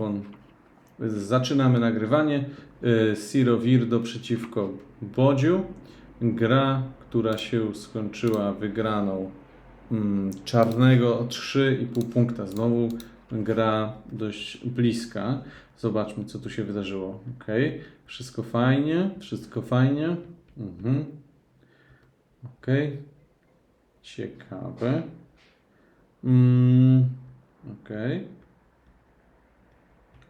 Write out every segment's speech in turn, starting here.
On- Zaczynamy nagrywanie. Y, Siro Virdo przeciwko Bodziu. Gra, która się skończyła wygraną mm, czarnego o 3,5 punkta. Znowu gra dość bliska. Zobaczmy, co tu się wydarzyło. Ok, wszystko fajnie, wszystko fajnie. Mhm. Ok, ciekawe. Mm, ok.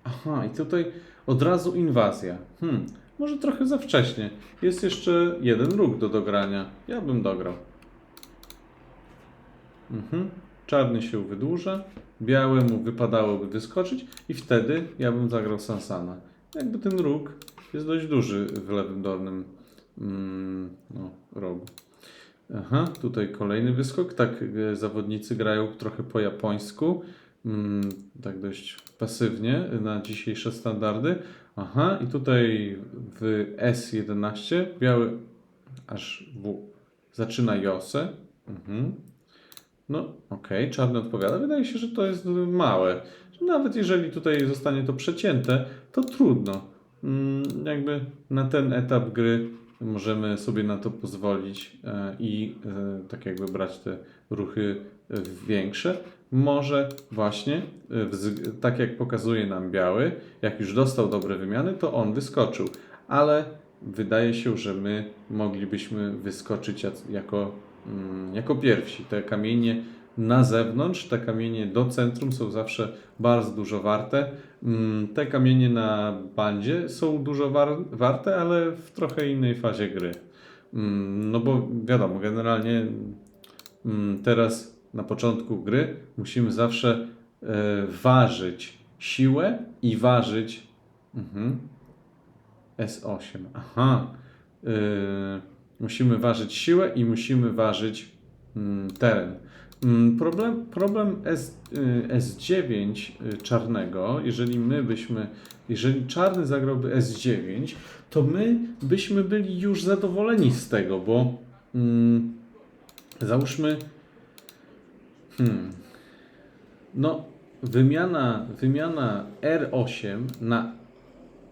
Aha, i tutaj od razu inwazja. Hmm, może trochę za wcześnie. Jest jeszcze jeden róg do dogrania. Ja bym dograł. Mhm. Czarny się wydłuża, białemu wypadałoby wyskoczyć i wtedy ja bym zagrał Sansana. Jakby ten róg jest dość duży w lewym dolnym mm, no, rogu. Aha, tutaj kolejny wyskok. Tak, e, zawodnicy grają trochę po japońsku. Mm, tak dość pasywnie na dzisiejsze standardy. Aha, i tutaj w S11 biały aż W zaczyna Josę. Mhm. No, okej, czarny odpowiada. Wydaje się, że to jest małe. Nawet jeżeli tutaj zostanie to przecięte, to trudno. Mm, Jakby na ten etap gry możemy sobie na to pozwolić e, i e, tak jakby brać te ruchy e, większe. Może właśnie, wz- tak jak pokazuje nam biały, jak już dostał dobre wymiany, to on wyskoczył. Ale wydaje się, że my moglibyśmy wyskoczyć jako, mm, jako pierwsi. Te kamienie na zewnątrz, te kamienie do centrum są zawsze bardzo dużo warte. Mm, Te kamienie na bandzie są dużo war- warte, ale w trochę innej fazie gry. Mm, No bo wiadomo, generalnie teraz na początku gry musimy zawsze e, ważyć siłę i ważyć mhm, S8. Aha. E, musimy ważyć siłę i musimy ważyć mm, teren. Mm, Problem, problem S, y, S9 y, czarnego, jeżeli my byśmy, jeżeli czarny zagrałby S9, to my byśmy byli już zadowoleni z tego, bo mm, załóżmy, hmm, no wymiana, wymiana R8 na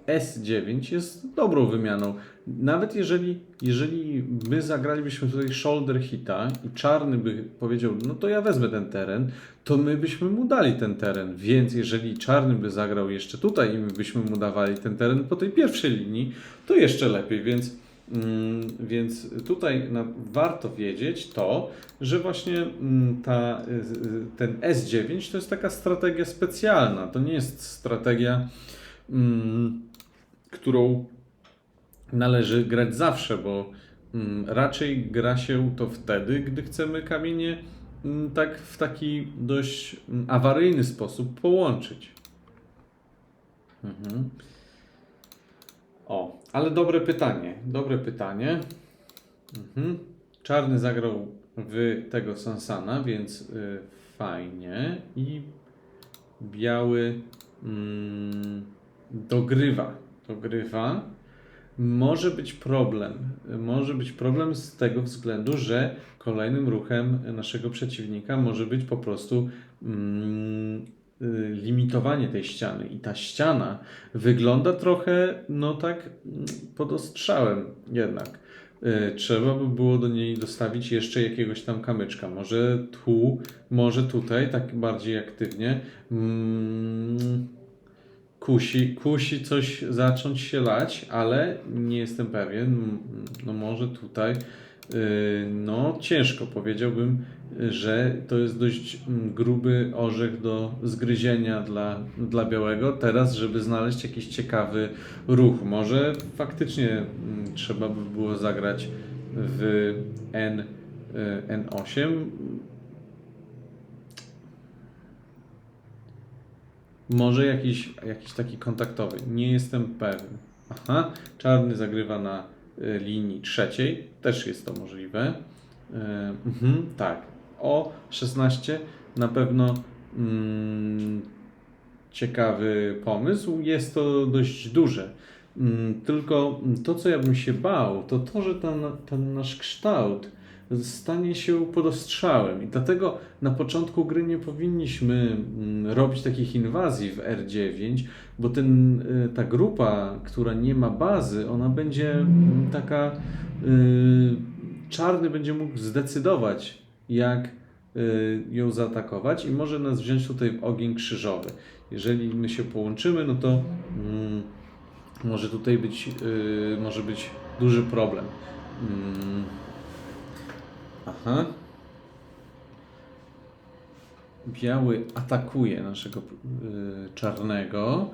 S9 jest dobrą wymianą. Nawet jeżeli, jeżeli my zagralibyśmy tutaj shoulder hita i czarny by powiedział, no to ja wezmę ten teren, to my byśmy mu dali ten teren. Więc jeżeli czarny by zagrał jeszcze tutaj i my byśmy mu dawali ten teren po tej pierwszej linii, to jeszcze lepiej. Więc, więc tutaj warto wiedzieć to, że właśnie mm, ta, y, y, ten S9 to jest taka strategia specjalna. To nie jest strategia. Mm, którą należy grać zawsze, bo mm, raczej gra się to wtedy, gdy chcemy kamienie mm, tak w taki dość mm, awaryjny sposób połączyć. Mhm. O, ale dobre pytanie. Dobre pytanie. Mhm. Czarny zagrał w tego Sansana, więc y, fajnie. I biały mm, dogrywa. Dogrywa. Może być problem. Może być problem z tego względu, że kolejnym ruchem naszego przeciwnika może być po prostu mm, limitowanie tej ściany. I ta ściana wygląda trochę, no tak, mm, pod ostrzałem jednak. Y, Trzeba by było do niej dostawić jeszcze jakiegoś tam kamyczka. Może tu, może tutaj, tak bardziej aktywnie. Mm, kusi, kusi coś zacząć się lać, ale nie jestem pewien. No może tutaj, no ciężko powiedziałbym, że to jest dość mm, gruby orzech do zgryzienia dla, dla białego. Teraz, żeby znaleźć jakiś ciekawy ruch, może faktycznie mm, trzeba by było zagrać w N, y, N8. Może jakiś, jakiś taki kontaktowy. Nie jestem pewien. Aha, czarny zagrywa na linii trzeciej. Też jest to możliwe. Y, mhm, tak. O 16 na pewno mm, ciekawy pomysł. Jest to dość duże. Mm, tylko to, co ja bym się bał, to to, że ten, ten nasz kształt stanie się pod ostrzałem. I dlatego na początku gry nie powinniśmy mm, robić takich inwazji w R9, bo ten, y, ta grupa, która nie ma bazy, ona będzie mm, taka. y, Czarny będzie mógł zdecydować, jak y, ją zaatakować i może nas wziąć tutaj w ogień krzyżowy. Jeżeli my się połączymy, no to mm, może tutaj być, może być duży problem. Mm. Aha. Biały atakuje naszego y, czarnego.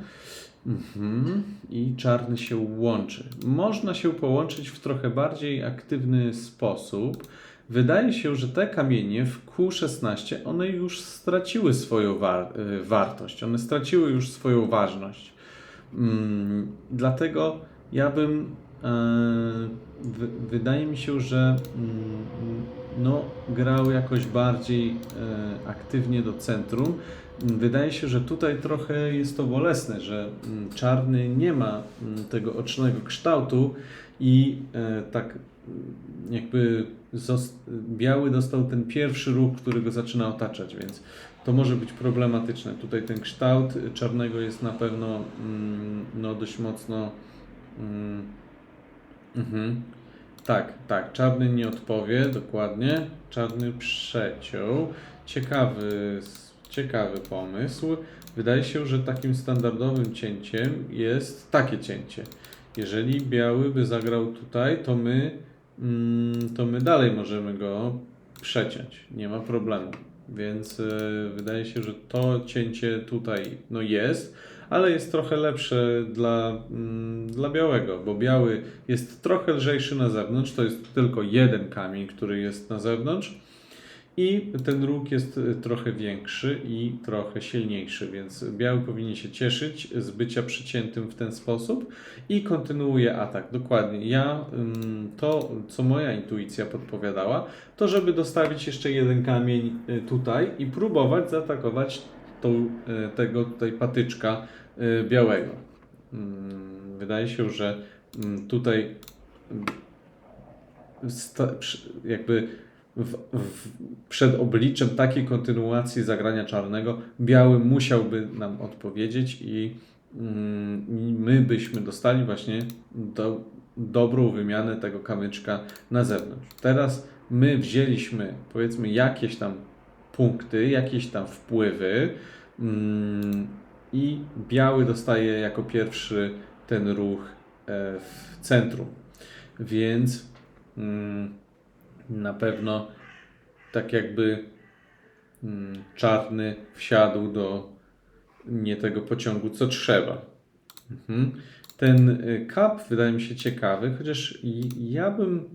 Mhm. I czarny się łączy. Można się połączyć w trochę bardziej aktywny sposób. Wydaje się, że te kamienie w Q16 one już straciły swoją war- y, wartość, one straciły już swoją ważność. Mm, dlatego ja bym, wydaje mi się, że mm, no, grał jakoś bardziej e, aktywnie do centrum. Wydaje się, że tutaj trochę jest to bolesne, że mm, czarny nie ma mm, tego ocznego kształtu i e, tak jakby biały dostał ten pierwszy ruch, który go zaczyna otaczać, więc to może być problematyczne. Tutaj ten kształt czarnego jest na pewno no, dość mocno. Mm, mhm. Tak, tak, czarny nie odpowie, dokładnie. Czarny przeciął. Ciekawy, ciekawy pomysł. Wydaje się, że takim standardowym cięciem jest takie cięcie. Jeżeli biały by zagrał tutaj, to my, mm, to my dalej możemy go przeciąć. Nie ma problemu. Więc e, wydaje się, że to cięcie tutaj no jest, ale jest trochę lepsze dla, mm, dla białego, bo biały jest trochę lżejszy na zewnątrz, to jest tylko jeden kamień, który jest na zewnątrz i ten róg jest e, trochę większy i trochę silniejszy, więc biały powinien się cieszyć z bycia przyciętym w ten sposób i kontynuuje atak. Dokładnie. Ja ym, to, co moja intuicja podpowiadała, to żeby dostawić jeszcze jeden kamień y, tutaj i próbować zaatakować tą, y, tego tutaj patyczka y, białego. Ym, Wydaje się, że ym, tutaj przy- jakby w, w, przed obliczem takiej kontynuacji zagrania czarnego biały musiałby nam odpowiedzieć mm, i my byśmy dostali właśnie do, dobrą wymianę tego kamyczka na zewnątrz. Teraz my wzięliśmy powiedzmy jakieś tam punkty, jakieś tam wpływy mm, i biały dostaje jako pierwszy ten ruch e, w centrum. Więc mm, na pewno tak jakby mm, czarny wsiadł do nie tego pociągu, co trzeba. Mhm. Ten kap wydaje mi się ciekawy, chociaż ja bym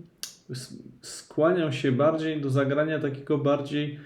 skłaniał się bardziej do zagrania takiego bardziej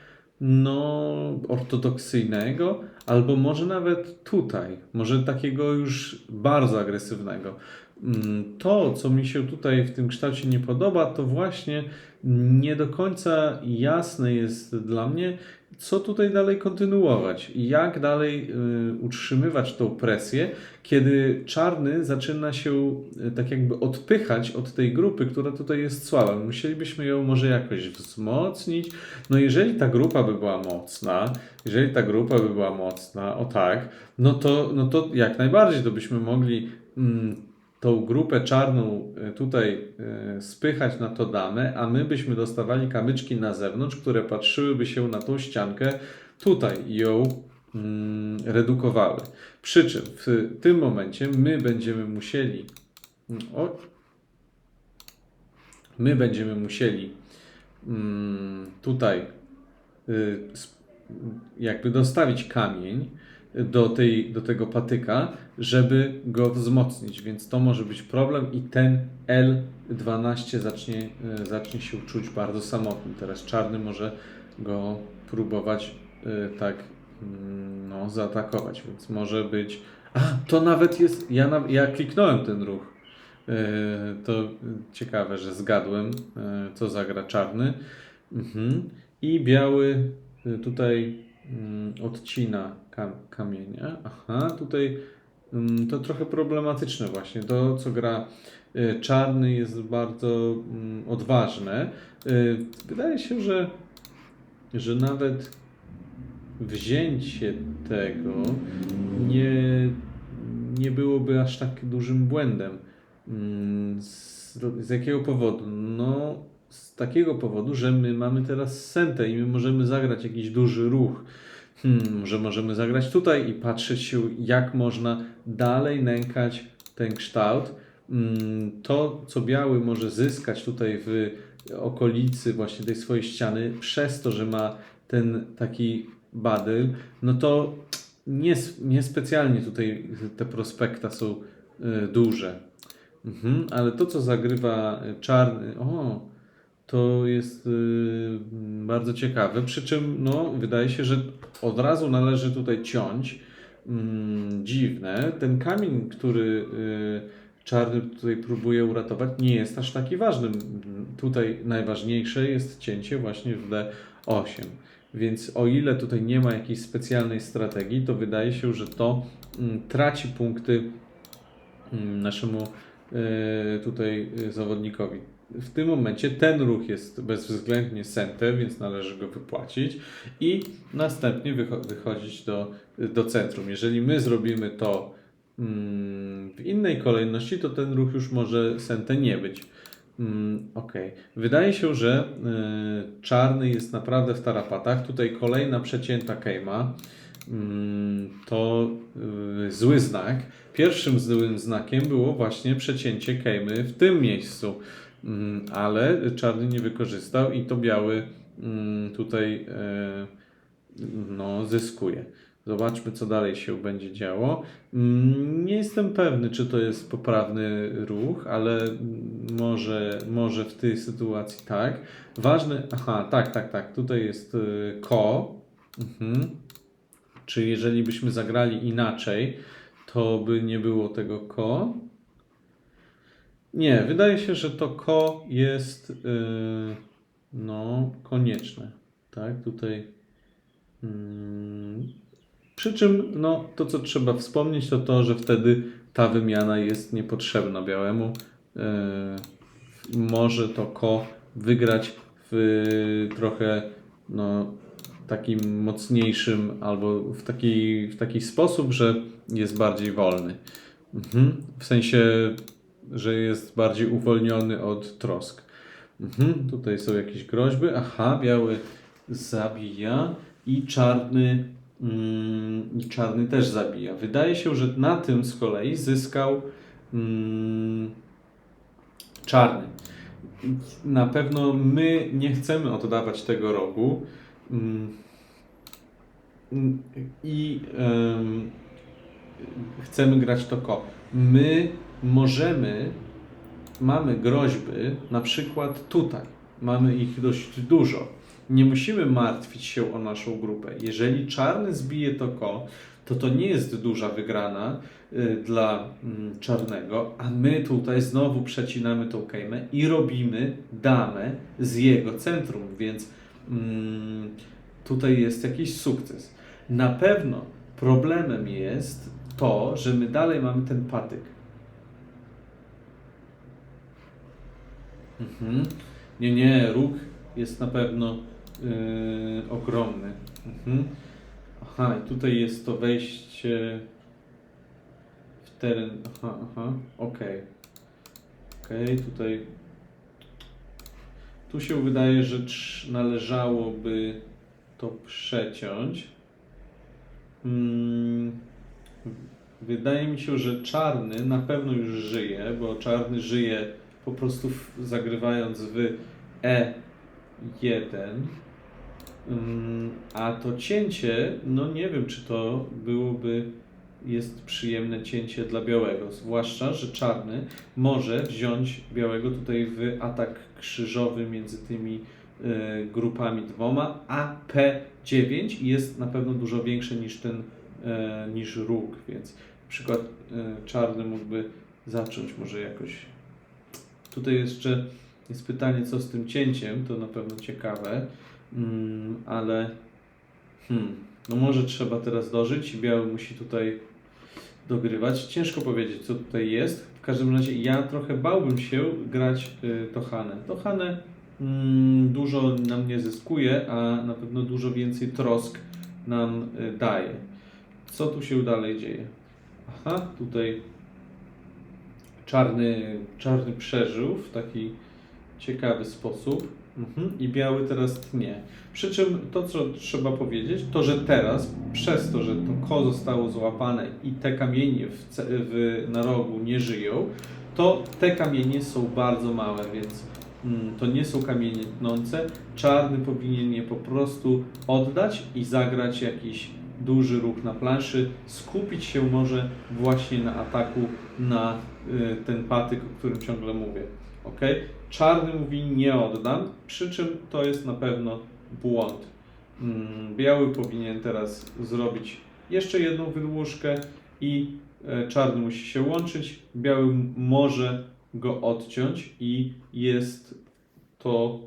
no, ortodoksyjnego, albo może nawet tutaj, może takiego już bardzo agresywnego. Mm, To, co mi się tutaj w tym kształcie nie podoba, to właśnie nie do końca jasne jest dla mnie, co tutaj dalej kontynuować jak dalej y, utrzymywać tą presję, kiedy czarny zaczyna się y, tak jakby odpychać od tej grupy, która tutaj jest słaba. Musielibyśmy ją może jakoś wzmocnić. No jeżeli ta grupa by była mocna, jeżeli ta grupa by była mocna, o tak, no to, no to jak najbardziej to byśmy mogli mm, tą grupę czarną y, tutaj y, spychać na to damę, a my byśmy dostawali kamyczki na zewnątrz, które patrzyłyby się na tą ściankę tutaj ją mm, redukowały. Przy czym w tym momencie my będziemy musieli o, my będziemy musieli mm, tutaj y, jakby dostawić kamień do, tej, do tego patyka, żeby go wzmocnić, więc to może być problem i ten L12 zacznie, y, zacznie się czuć bardzo samotny. Teraz czarny może go próbować y, tak mm, no, zaatakować, więc może być... A, to nawet jest... Ja, ja kliknąłem ten ruch. Yy, To ciekawe, że zgadłem, co zagra czarny. Mhm. I biały tutaj odcina kam, kamienia. Aha, tutaj ym, to trochę problematyczne właśnie. To, co gra y, czarny jest bardzo mm, odważne. Y, Wydaje się, że, że nawet wzięcie tego nie, nie byłoby aż tak dużym błędem. Mm, Z, z jakiego powodu? No, z takiego powodu, że my mamy teraz sentę i my możemy zagrać jakiś duży ruch. Hmm, że możemy zagrać tutaj i patrzeć się, jak można dalej nękać ten kształt. Mm, To, co biały może zyskać tutaj w okolicy właśnie tej swojej ściany, przez to, że ma ten taki badyl, no to nie, niespecjalnie tutaj te prospekta są y, duże. Mhm, ale to, co zagrywa czarny, o, to jest y, bardzo ciekawe. Przy czym, no, wydaje się, że od razu należy tutaj ciąć. Mm, dziwne. Ten kamień, który y, czarny tutaj próbuje uratować, nie jest aż taki ważny. Tutaj najważniejsze jest cięcie właśnie w D8. Więc o ile tutaj nie ma jakiejś specjalnej strategii, to wydaje się, że to mm, traci punkty mm, naszemu e, tutaj zawodnikowi. W tym momencie ten ruch jest bezwzględnie sente, więc należy go wypłacić i następnie wycho- wychodzić do, do centrum. Jeżeli my zrobimy to mm, w innej kolejności, to ten ruch już może sente nie być. Mm, Okej. Wydaje się, że y, czarny jest naprawdę w tarapatach. Tutaj kolejna przecięta kejma. Mm, to y, zły znak. Pierwszym złym znakiem było właśnie przecięcie kejmy w tym miejscu, ale czarny nie wykorzystał i to biały mm, tutaj y, no, zyskuje. Zobaczmy, co dalej się będzie działo. Mm, Nie jestem pewny, czy to jest poprawny ruch, ale mm, może, może w tej sytuacji tak. Ważne, aha, tak, tak, tak, tutaj jest y, ko. Mhm. Czy jeżeli byśmy zagrali inaczej, to by nie było tego ko? Nie, wydaje się, że to ko jest y, no, konieczne. Tak, tutaj. Mm, przy czym no, to, co trzeba wspomnieć, to to, że wtedy ta wymiana jest niepotrzebna białemu. Yy, może to ko wygrać w trochę no, takim mocniejszym albo w taki, w taki sposób, że jest bardziej wolny. Mhm. W sensie, że jest bardziej uwolniony od trosk. Mhm. Tutaj są jakieś groźby. Aha, biały zabija i czarny mm, czarny też zabija. Wydaje się, że na tym z kolei zyskał mm, czarny. Na pewno my nie chcemy oddawać tego rogu mm, i em, chcemy grać to ko. My możemy, mamy groźby, na przykład tutaj, mamy ich dość dużo. Nie musimy martwić się o naszą grupę. Jeżeli czarny zbije to ko, to to nie jest duża wygrana y, dla mm, czarnego, a my tutaj znowu przecinamy tą kejmę i robimy damę z jego centrum, więc mm, tutaj jest jakiś sukces. Na pewno problemem jest to, że my dalej mamy ten patyk. Mhm. Nie, nie, róg jest na pewno yy, ogromny. Mhm. Aha, i tutaj jest to wejście w teren. Aha, aha, okej. Okej, tutaj. Tu się wydaje, że należałoby to przeciąć. Mm, wydaje mi się, że czarny na pewno już żyje, bo czarny żyje po prostu zagrywając w E1. Mm, A to cięcie, no nie wiem, czy to byłoby, jest przyjemne cięcie dla białego. Zwłaszcza, że czarny może wziąć białego tutaj w atak krzyżowy między tymi e, grupami dwoma, a P9 jest na pewno dużo większe niż ten, e, niż róg, więc na przykład e, czarny mógłby zacząć może jakoś. Tutaj jeszcze jest pytanie, co z tym cięciem, to na pewno ciekawe. Mm, ale hmm, no może trzeba teraz dożyć biały musi tutaj dogrywać. Ciężko powiedzieć, co tutaj jest. W każdym razie ja trochę bałbym się grać y, to Hanę. To Hanę mm, dużo nam nie zyskuje, a na pewno dużo więcej trosk nam y, daje. Co tu się dalej dzieje? Aha, tutaj czarny, czarny przeżył w taki ciekawy sposób. Mhm. I biały teraz tnie. Przy czym to, co trzeba powiedzieć, to że teraz, przez to, że to ko zostało złapane i te kamienie w, w, na rogu nie żyją, to te kamienie są bardzo małe, więc mm, to nie są kamienie tnące. Czarny powinien je po prostu oddać i zagrać jakiś duży ruch na planszy, skupić się może właśnie na ataku na y, ten patyk, o którym ciągle mówię. ok? Czarny mówi nie oddam, przy czym to jest na pewno błąd. Mm, Biały powinien teraz zrobić jeszcze jedną wydłużkę i e, czarny musi się łączyć. Biały może go odciąć i jest to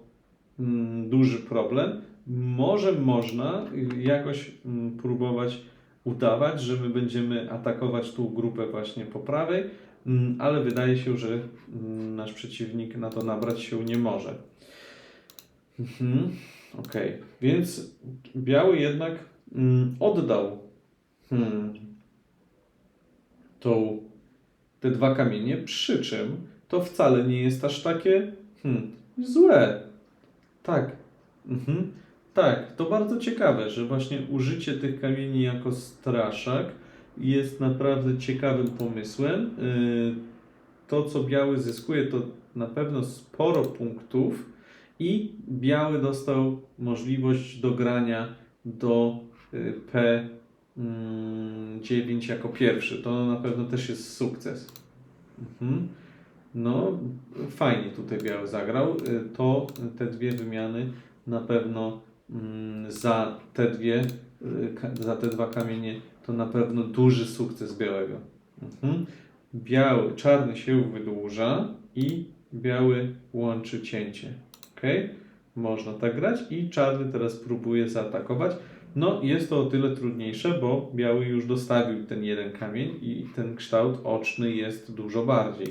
mm, duży problem. Może można jakoś mm, próbować udawać, że my będziemy atakować tą grupę właśnie po prawej, mm, ale wydaje się, że mm, nasz przeciwnik na to nabrać się nie może. Mhm. Okej, więc biały jednak oddał hmm, tą, te dwa kamienie, przy czym to wcale nie jest aż takie hmm, złe. Tak. Mhm. Tak, to bardzo ciekawe, że właśnie użycie tych kamieni jako straszak jest naprawdę ciekawym pomysłem. Yy, To, co biały zyskuje, to na pewno sporo punktów i biały dostał możliwość dogrania do y, P9 jako pierwszy. To na pewno też jest sukces. Mhm. No, fajnie tutaj biały zagrał. Y, To te dwie wymiany na pewno mm, za te dwie, y, za te dwa kamienie to na pewno duży sukces białego. Mhm. Biały, czarny się wydłuża i biały łączy cięcie. Ok? Można tak grać i czarny teraz próbuje zaatakować. No, jest to o tyle trudniejsze, bo biały już dostawił ten jeden kamień i ten kształt oczny jest dużo bardziej.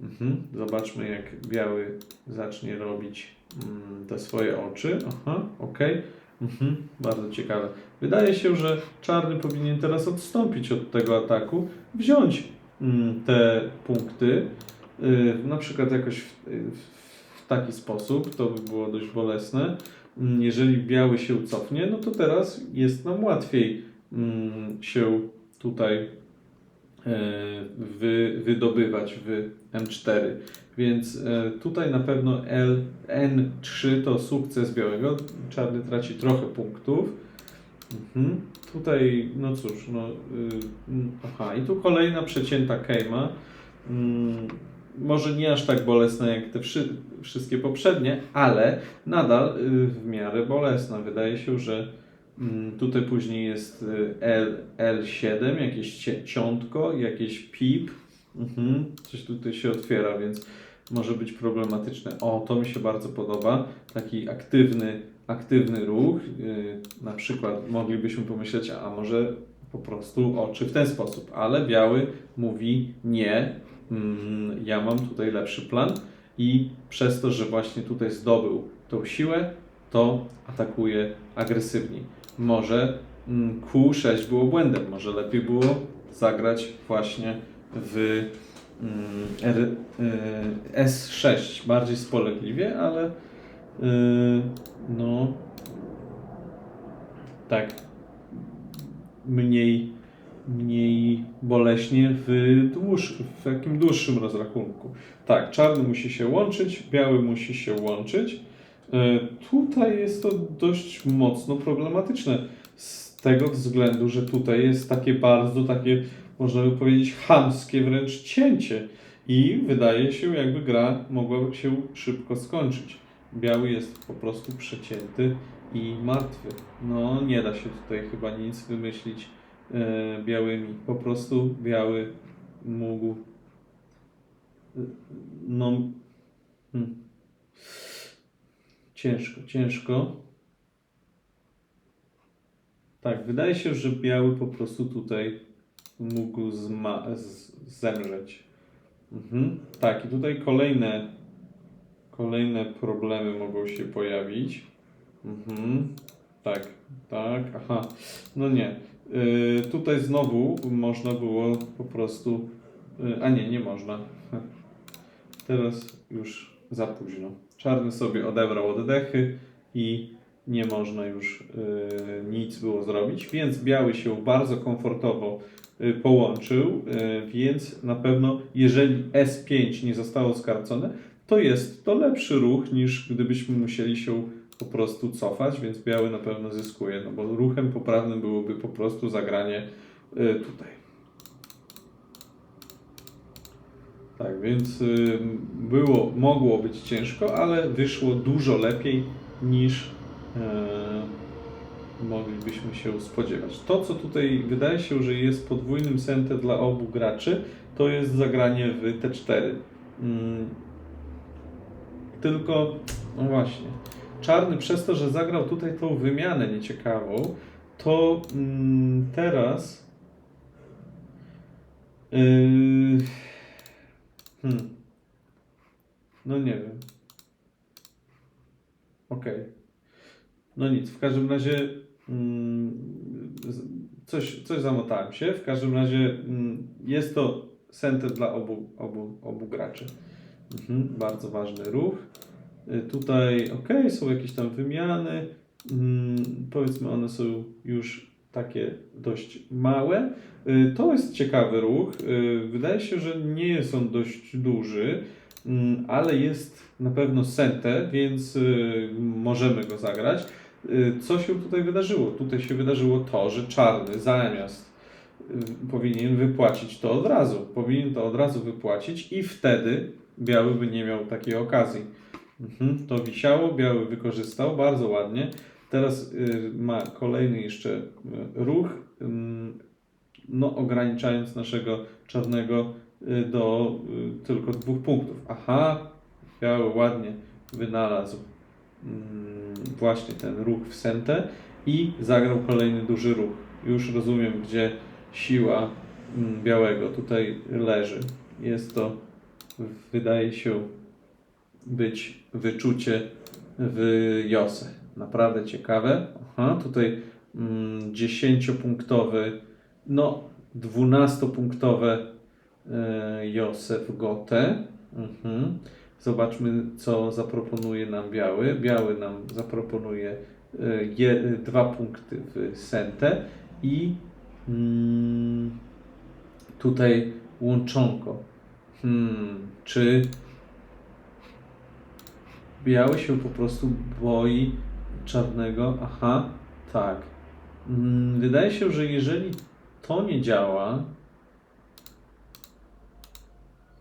Mhm. Zobaczmy, jak biały zacznie robić mm, te swoje oczy. Aha, ok. Mhm. Bardzo ciekawe. Wydaje się, że czarny powinien teraz odstąpić od tego ataku, wziąć mm, te punkty, y, na przykład jakoś w, w, w taki sposób, to by było dość bolesne. Mm, Jeżeli biały się cofnie, no to teraz jest nam łatwiej mm, się tutaj wy, wydobywać w M4. Więc e, tutaj na pewno L, N3 to sukces białego. Czarny traci trochę punktów. Mhm. Tutaj, no cóż, no, y, aha, i tu kolejna przecięta kejma. Mm, może nie aż tak bolesna jak te wszy, wszystkie poprzednie, ale nadal y, w miarę bolesna. Wydaje się, że tutaj później jest y, L, L7, jakieś ciątko, jakieś pip. Mhm. Coś tutaj się otwiera, więc może być problematyczne. O, to mi się bardzo podoba. Taki aktywny, aktywny ruch. Yy, na przykład moglibyśmy pomyśleć, a może po prostu oczy w ten sposób, ale biały mówi nie. Mm, ja mam tutaj lepszy plan i przez to, że właśnie tutaj zdobył tą siłę, to atakuje agresywniej. Może mm, Q6 było błędem, może lepiej było zagrać właśnie w mm, y, S6 bardziej spolegliwie, ale y, no tak mniej, mniej boleśnie w, dłuż, w takim dłuższym rozrachunku. Tak, czarny musi się łączyć, biały musi się łączyć. Y, Tutaj jest to dość mocno problematyczne z tego względu, że tutaj jest takie bardzo takie, można by powiedzieć, chamskie wręcz cięcie i wydaje się, jakby gra mogła się szybko skończyć. Biały jest po prostu przecięty i martwy. No, nie da się tutaj chyba nic wymyślić e, białymi. Po prostu biały mógł. e, No. Hmm. Ciężko, ciężko. Tak, wydaje się, że biały po prostu tutaj mógł zemrzeć. Mhm. Tak, i tutaj kolejne, kolejne problemy mogą się pojawić. Mhm. Tak, tak, aha. No nie. Yy, tutaj znowu można było po prostu. Yy, a nie, nie można. Teraz już za późno. Czarny sobie odebrał oddechy i nie można już yy, nic było zrobić, więc biały się bardzo komfortowo yy, połączył, yy, więc na pewno jeżeli S5 nie zostało skarcone, to jest to lepszy ruch niż gdybyśmy musieli się po prostu cofać, więc biały na pewno zyskuje, no bo ruchem poprawnym byłoby po prostu zagranie yy, tutaj. Tak, więc y, było, mogło być ciężko, ale wyszło dużo lepiej niż e, moglibyśmy się spodziewać. To, co tutaj wydaje się, że jest podwójnym sente dla obu graczy, to jest zagranie w T4. Mm, tylko, no właśnie, czarny przez to, że zagrał tutaj tą wymianę nieciekawą, to mm, teraz. Yy, Hmm. No nie wiem. Okej. No nic, w każdym razie mm, coś, coś zamotałem się. W każdym razie mm, jest to center dla obu, obu, obu graczy. Mhm, bardzo ważny ruch. Y, Tutaj ok, są jakieś tam wymiany. Mm, powiedzmy, one są już takie dość małe. Y, To jest ciekawy ruch. Y, Wydaje się, że nie jest on dość duży, mm, ale jest na pewno sente, więc y, możemy go zagrać. Co się tutaj wydarzyło? Tutaj się wydarzyło to, że czarny zamiast powinien wypłacić to od razu. Powinien to od razu wypłacić i wtedy biały by nie miał takiej okazji. Mhm, to wisiało, biały wykorzystał bardzo ładnie. Teraz y, ma kolejny jeszcze y, ruch, no ograniczając naszego czarnego y, do tylko dwóch punktów. Aha, biały ładnie wynalazł właśnie ten ruch w sentę i zagrał kolejny duży ruch. Już rozumiem, gdzie siła białego tutaj leży. Jest to, wydaje się, być wyczucie w Jose. Naprawdę ciekawe. Aha, tutaj mm, 10-punktowy, no 12-punktowe e, Jose w Gotę. Mhm. Zobaczmy, co zaproponuje nam biały. Biały nam zaproponuje e, je, dwa punkty w Sentę i mm, tutaj łączonko. Hmm, czy biały się po prostu boi czarnego? Aha, tak. Mm, Wydaje się, że jeżeli to nie działa,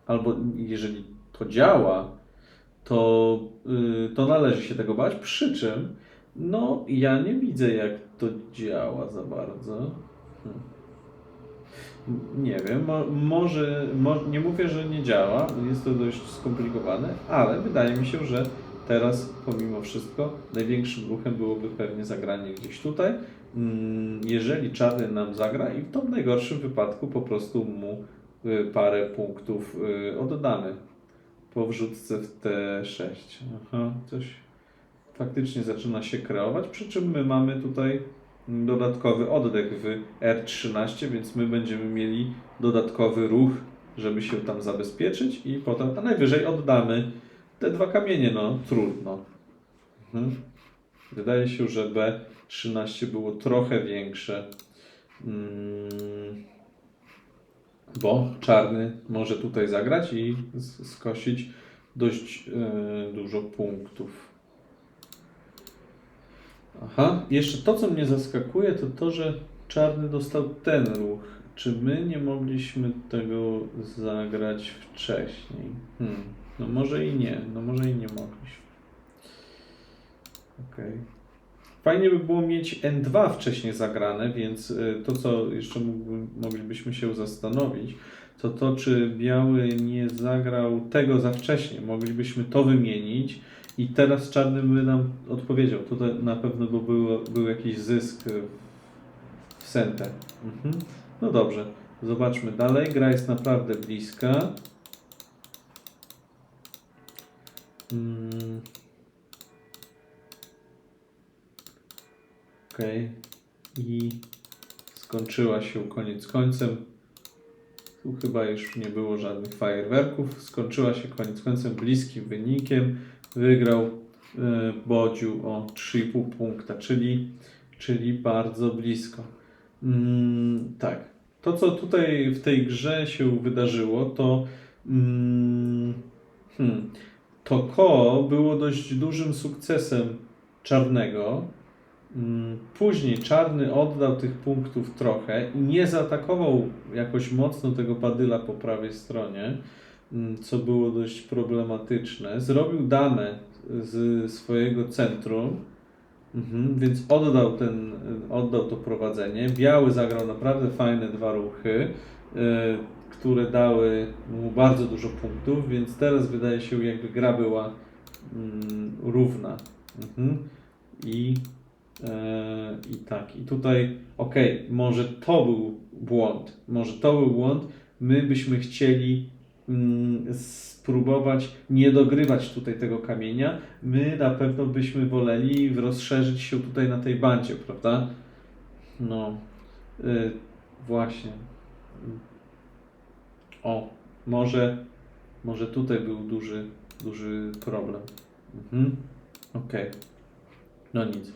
albo jeżeli to działa, to, y, to należy się tego bać. Przy czym, no, ja nie widzę, jak to działa za bardzo. Hmm. Nie wiem, mo, może, mo, nie mówię, że nie działa, jest to dość skomplikowane, ale wydaje mi się, że teraz pomimo wszystko największym ruchem byłoby pewnie zagranie gdzieś tutaj. Mm, Jeżeli czarny nam zagra i w najgorszym wypadku po prostu mu y, parę punktów y, oddamy po wrzutce w T6. Aha, coś faktycznie zaczyna się kreować, przy czym my mamy tutaj dodatkowy oddech w R13, więc my będziemy mieli dodatkowy ruch, żeby się tam zabezpieczyć i potem, a najwyżej oddamy te dwa kamienie, no trudno. Mhm. Wydaje się, że B13 było trochę większe, mm, bo czarny może tutaj zagrać i skosić dość e, dużo punktów. Aha, jeszcze to, co mnie zaskakuje, to to, że czarny dostał ten ruch. Czy my nie mogliśmy tego zagrać wcześniej? Hmm. No może i nie, no może i nie mogliśmy. Okej. Fajnie by było mieć N2 wcześniej zagrane, więc y, to, co jeszcze moglibyśmy się zastanowić, to to, czy biały nie zagrał tego za wcześnie. Moglibyśmy to wymienić i teraz czarny by nam odpowiedział. Tutaj na pewno by było, był jakiś zysk w sentę. Mhm. No dobrze. Zobaczmy dalej. Gra jest naprawdę bliska. Mm. Okej. I skończyła się koniec końcem. Tu chyba już nie było żadnych fajerwerków. Skończyła się koniec końcem bliskim wynikiem. Wygrał e, Bodziu o 3,5 punkta, czyli, czyli bardzo blisko. Mm, tak. To, co tutaj w tej grze się wydarzyło, to mm, hmm, to ko było dość dużym sukcesem czarnego. Mm, Później czarny oddał tych punktów trochę i nie zaatakował jakoś mocno tego badyla po prawej stronie, mm, co było dość problematyczne. Zrobił damę z swojego centrum, mhm, więc oddał, ten, oddał to prowadzenie. Biały zagrał naprawdę fajne dwa ruchy, które dały mu bardzo dużo punktów, więc teraz wydaje się jakby gra była mm, równa. Mhm. I E, I tak, i tutaj, okej, może to był błąd, może to był błąd. My byśmy chcieli mm, spróbować nie dogrywać tutaj tego kamienia. My na pewno byśmy woleli rozszerzyć się tutaj na tej bandzie, prawda? No, y, właśnie. O, może, może tutaj był duży, duży problem. Mhm. Okej. No nic.